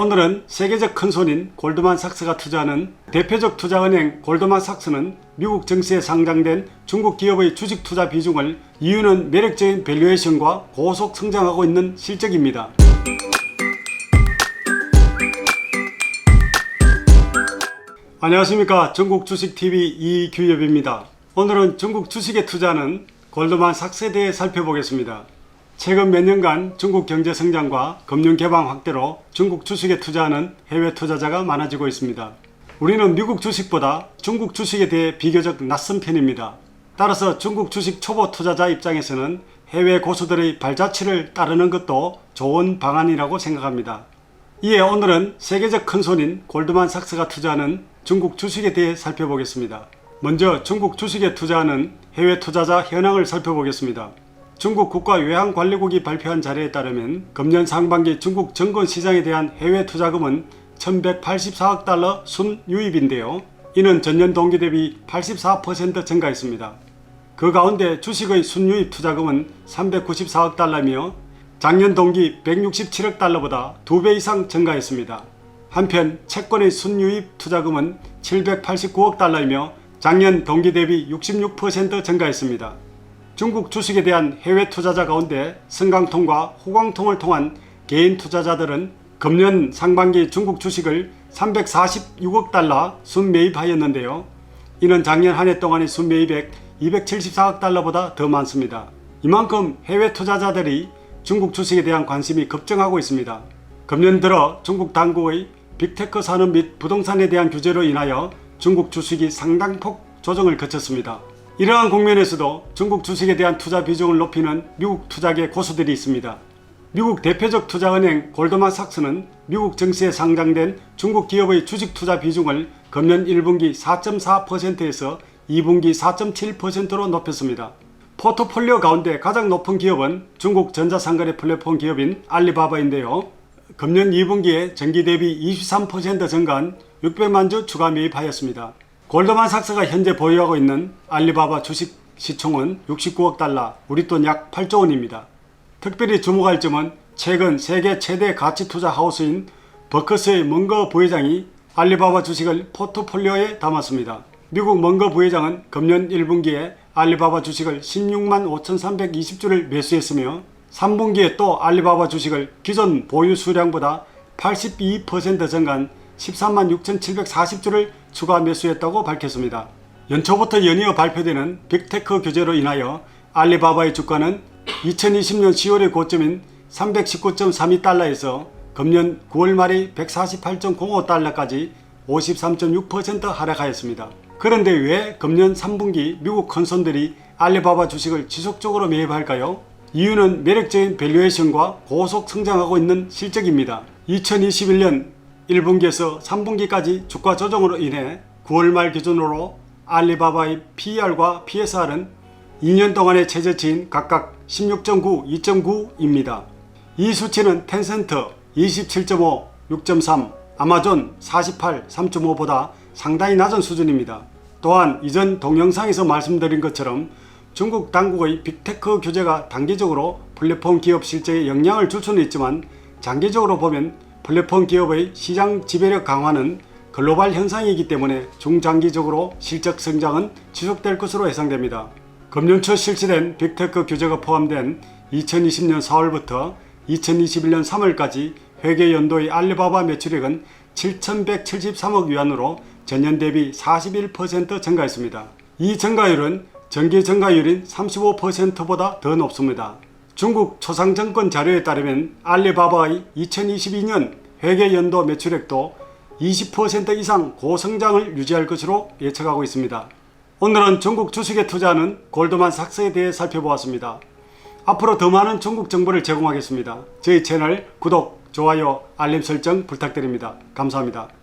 오늘은 세계적 큰손인 골드만 삭스가 투자하는 대표적 투자은행 골드만 삭스는 미국 증시에 상장된 중국 기업의 주식 투자 비중을 이유는 매력적인 밸류에이션과 고속 성장하고 있는 실적입니다. 안녕하십니까 중국 주식TV 이규엽입니다. 오늘은 중국 주식에 투자하는 골드만 삭스에 대해 살펴보겠습니다. 최근 몇 년간 중국 경제 성장과 금융 개방 확대로 중국 주식에 투자하는 해외 투자자가 많아지고 있습니다. 우리는 미국 주식보다 중국 주식에 대해 비교적 낯선 편입니다. 따라서 중국 주식 초보 투자자 입장에서는 해외 고수들의 발자취를 따르는 것도 좋은 방안이라고 생각합니다. 이에 오늘은 세계적 큰손인 골드만삭스가 투자하는 중국 주식에 대해 살펴보겠습니다. 먼저 중국 주식에 투자하는 해외 투자자 현황을 살펴보겠습니다. 중국 국가외환관리국이 발표한 자료에 따르면 금년 상반기 중국 정권 시장에 대한 해외 투자금은 1184억 달러 순유입인데요. 이는 전년 동기 대비 84% 증가했습니다. 그 가운데 주식의 순유입 투자금은 394억 달러며 작년 동기 167억 달러보다 2배 이상 증가했습니다. 한편 채권의 순유입 투자금은 789억 달러이며 작년 동기 대비 66% 증가했습니다. 중국 주식에 대한 해외 투자자 가운데 성강통과 호광통을 통한 개인 투자자들은 금년 상반기 중국 주식을 346억 달러 순매입하였는데요. 이는 작년 한 해 동안의 순매입액 274억 달러보다 더 많습니다. 이만큼 해외 투자자들이 중국 주식에 대한 관심이 급증하고 있습니다. 금년 들어 중국 당국의 빅테크 산업 및 부동산에 대한 규제로 인하여 중국 주식이 상당폭 조정을 거쳤습니다. 이러한 국면에서도 중국 주식에 대한 투자 비중을 높이는 미국 투자계 고수들이 있습니다. 미국 대표적 투자은행 골드만삭스는 미국 증시에 상장된 중국 기업의 주식 투자 비중을 금년 1분기 4.4%에서 2분기 4.7%로 높였습니다. 포트폴리오 가운데 가장 높은 기업은 중국 전자상거래 플랫폼 기업인 알리바바인데요. 금년 2분기에 전기 대비 23% 증가한 600만 주 추가 매입하였습니다. 골드만삭스가 현재 보유하고 있는 알리바바 주식 시총은 69억 달러, 우리 돈 약 8조 원입니다. 특별히 주목할 점은 최근 세계 최대 가치 투자 하우스인 버커스의 먼거 부회장이 알리바바 주식을 포트폴리오에 담았습니다. 미국 먼거 부회장은 금년 1분기에 알리바바 주식을 16만 5,320주를 매수했으며 3분기에 또 알리바바 주식을 기존 보유 수량보다 82% 증가한 13만 6,740주를 추가 매수했다고 밝혔습니다. 연초부터 연이어 발표되는 빅테크 규제로 인하여 알리바바의 주가는 2020년 10월의 고점인 319.32달러에서 금년 9월 말의 148.05달러까지 53.6% 하락하였습니다. 그런데 왜 금년 3분기 미국 컨선들이 알리바바 주식을 지속적으로 매입할까요? 이유는 매력적인 밸류에이션과 고속 성장하고 있는 실적입니다. 2021년 1분기에서 3분기까지 주가 조정으로 인해 9월 말 기준으로 알리바바의 PER과 PSR은 2년 동안의 최저치인 각각 16.9, 2.9입니다. 이 수치는 텐센트 27.5, 6.3, 아마존 48, 3.5보다 상당히 낮은 수준입니다. 또한 이전 동영상에서 말씀드린 것처럼 중국 당국의 빅테크 규제가 단기적으로 플랫폼 기업 실적에 영향을 줄 수는 있지만 장기적으로 보면 플랫폼 기업의 시장 지배력 강화는 글로벌 현상이기 때문에 중장기적으로 실적 성장은 지속될 것으로 예상됩니다. 금년 초 실시된 빅테크 규제가 포함된 2020년 4월부터 2021년 3월까지 회계 연도의 알리바바 매출액은 7,173억 위안으로 전년 대비 41% 증가했습니다. 이 증가율은 전기 증가율인 35%보다 더 높습니다. 중국 초상정권 자료에 따르면 알리바바의 2022년 회계 연도 매출액도 20% 이상 고성장을 유지할 것으로 예측하고 있습니다. 오늘은 중국 주식에 투자하는 골드만삭스에 대해 살펴보았습니다. 앞으로 더 많은 중국 정보를 제공하겠습니다. 저희 채널 구독, 좋아요, 알림 설정 부탁드립니다. 감사합니다.